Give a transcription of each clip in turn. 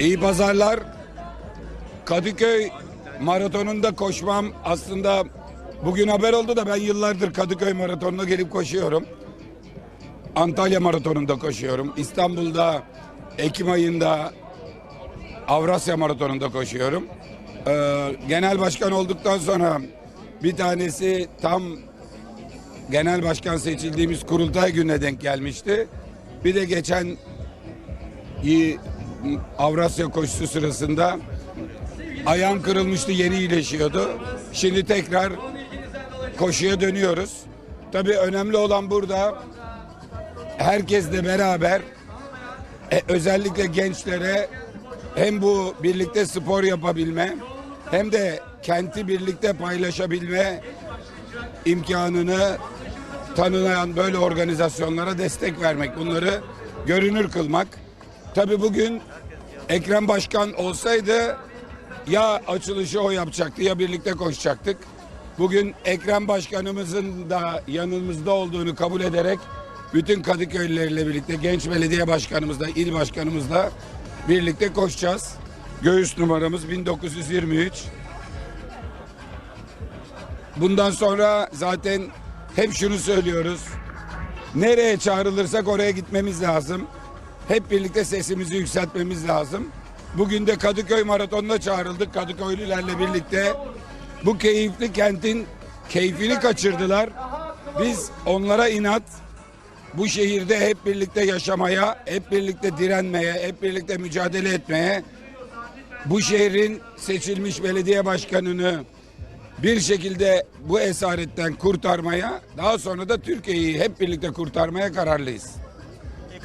İyi pazarlar. Kadıköy maratonunda koşmam aslında bugün haber oldu da ben yıllardır Kadıköy maratonuna gelip koşuyorum. Antalya maratonunda koşuyorum. İstanbul'da Ekim ayında Avrasya maratonunda koşuyorum. Ee, genel başkan olduktan sonra bir tanesi tam genel başkan seçildiğimiz kurultay gününe denk gelmişti. Bir de geçen Avrasya koşusu sırasında ayağım kırılmıştı yeni iyileşiyordu. Şimdi tekrar koşuya dönüyoruz. Tabii önemli olan burada herkesle beraber e, özellikle gençlere hem bu birlikte spor yapabilme hem de kenti birlikte paylaşabilme imkanını tanınan böyle organizasyonlara destek vermek, bunları görünür kılmak. Tabii bugün Ekrem Başkan olsaydı ya açılışı o yapacaktı ya birlikte koşacaktık. Bugün Ekrem Başkanımızın da yanımızda olduğunu kabul ederek bütün Kadıköylüleriyle birlikte genç belediye başkanımızla, il başkanımızla birlikte koşacağız. Göğüs numaramız 1923. Bundan sonra zaten hep şunu söylüyoruz. Nereye çağrılırsak oraya gitmemiz lazım. Hep birlikte sesimizi yükseltmemiz lazım. Bugün de Kadıköy Maratonu'na çağrıldık Kadıköylülerle birlikte. Bu keyifli kentin keyfini kaçırdılar. Biz onlara inat bu şehirde hep birlikte yaşamaya, hep birlikte direnmeye, hep birlikte mücadele etmeye, bu şehrin seçilmiş belediye başkanını bir şekilde bu esaretten kurtarmaya, daha sonra da Türkiye'yi hep birlikte kurtarmaya kararlıyız.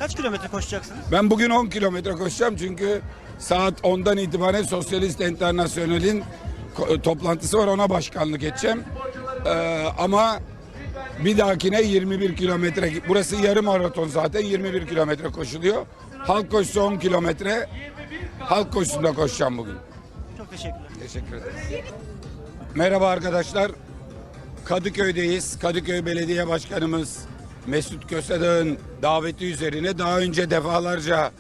Kaç kilometre koşacaksınız? Ben bugün 10 kilometre koşacağım çünkü saat 10'dan itibaren Sosyalist Enternasyonel'in toplantısı var ona başkanlık edeceğim. Ee, ama bir dahakine 21 kilometre burası yarım maraton zaten 21 kilometre koşuluyor. Halk koşusu 10 kilometre. Halk koşusunda koşacağım bugün. Çok teşekkürler. Teşekkür ederim. Merhaba arkadaşlar. Kadıköy'deyiz. Kadıköy Belediye Başkanımız Mesut Kösedağ'ın daveti üzerine daha önce defalarca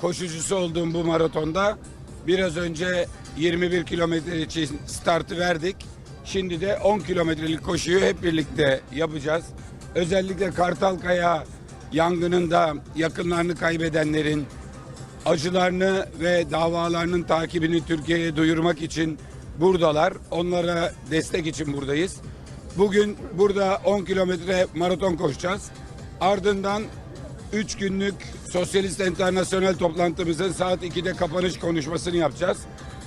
koşucusu olduğum bu maratonda biraz önce 21 kilometre için startı verdik. Şimdi de 10 kilometrelik koşuyu hep birlikte yapacağız. Özellikle Kartalkaya yangınında yakınlarını kaybedenlerin acılarını ve davalarının takibini Türkiye'ye duyurmak için buradalar. Onlara destek için buradayız. Bugün burada 10 kilometre maraton koşacağız. Ardından 3 günlük Sosyalist Enternasyonel toplantımızın saat 2'de kapanış konuşmasını yapacağız.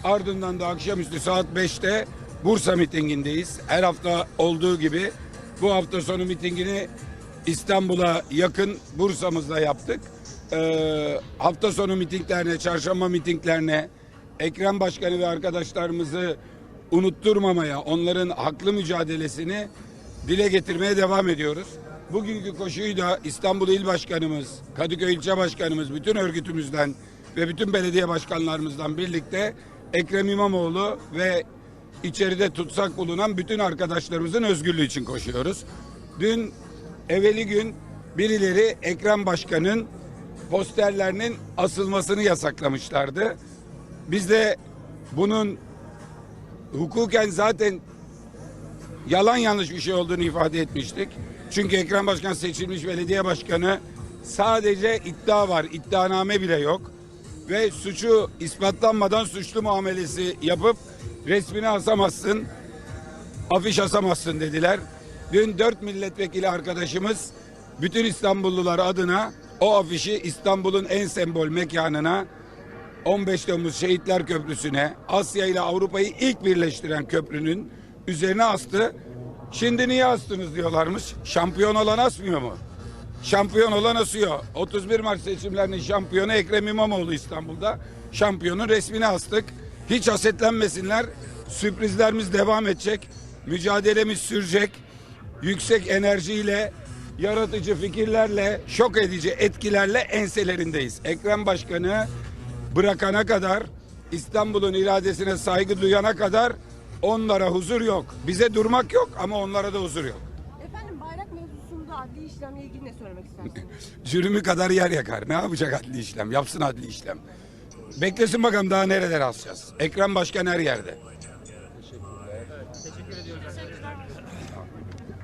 Ardından da akşamüstü saat 5'te Bursa mitingindeyiz. Her hafta olduğu gibi bu hafta sonu mitingini İstanbul'a yakın Bursa'mızda yaptık. Ee, hafta sonu mitinglerine, çarşamba mitinglerine Ekrem Başkanı ve arkadaşlarımızı unutturmamaya, onların haklı mücadelesini dile getirmeye devam ediyoruz. Bugünkü koşuyu da İstanbul İl Başkanımız, Kadıköy İlçe Başkanımız, bütün örgütümüzden ve bütün belediye başkanlarımızdan birlikte Ekrem İmamoğlu ve içeride tutsak bulunan bütün arkadaşlarımızın özgürlüğü için koşuyoruz. Dün evveli gün birileri Ekrem Başkan'ın posterlerinin asılmasını yasaklamışlardı. Biz de bunun hukuken zaten yalan yanlış bir şey olduğunu ifade etmiştik. Çünkü Ekrem Başkan seçilmiş belediye başkanı sadece iddia var, iddianame bile yok. Ve suçu ispatlanmadan suçlu muamelesi yapıp resmini asamazsın, afiş asamazsın dediler. Dün dört milletvekili arkadaşımız bütün İstanbullular adına o afişi İstanbul'un en sembol mekanına 15 Temmuz Şehitler Köprüsü'ne Asya ile Avrupa'yı ilk birleştiren köprünün üzerine astı. Şimdi niye astınız diyorlarmış. Şampiyon olan asmıyor mu? Şampiyon olan asıyor. 31 Mart seçimlerinin şampiyonu Ekrem İmamoğlu İstanbul'da. Şampiyonun resmini astık. Hiç hasetlenmesinler. Sürprizlerimiz devam edecek. Mücadelemiz sürecek. Yüksek enerjiyle, yaratıcı fikirlerle, şok edici etkilerle enselerindeyiz. Ekrem Başkanı bırakana kadar, İstanbul'un iradesine saygı duyana kadar onlara huzur yok. Bize durmak yok ama onlara da huzur yok. Efendim bayrak mevzusunda adli işlemle ilgili ne söylemek istersiniz? Jürimi kadar yer yakar. Ne yapacak adli işlem? Yapsın adli işlem. Beklesin bakalım daha nerelere asacağız. Ekrem Başkan her yerde.